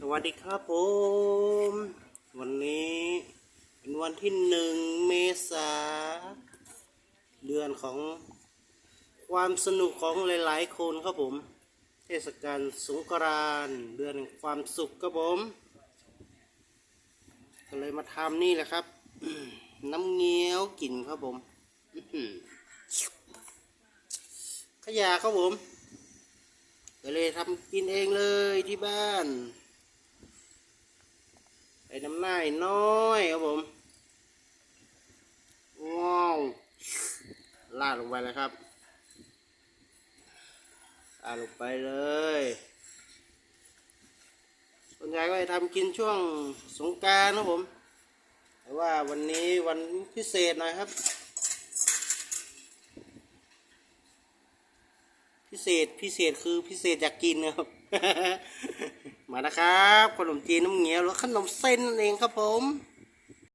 สวัสดีครับผม วันนี้เป็นวันที่หนึ่งเมษา เดือนของความสนุกของหลายๆคนครับผม เทศกาลสงกรานต์เดือนแห่งความสุขครับผมก็เลยมาทำนี่แหละครับ น้ำเงี้ยวกลิ่นครับผมขยะครับผมก็เลยทำกินเองเลยที่บ้าน น้ำหน้ายน้อยครับผม ว้าวลาดลงไปเลยครับลาดลงไปเลยส่วนใหญ่ก็จะทำกินช่วงสงการนะผม แต่ว่าวันนี้วันพิเศษหน่อยครับ พิเศษพิเศษคือพิเศษอยากกินนะครับ มานะครับขนมจีนน้ำเงี้ยวหรือขนมเส้นนั่นเองครับผม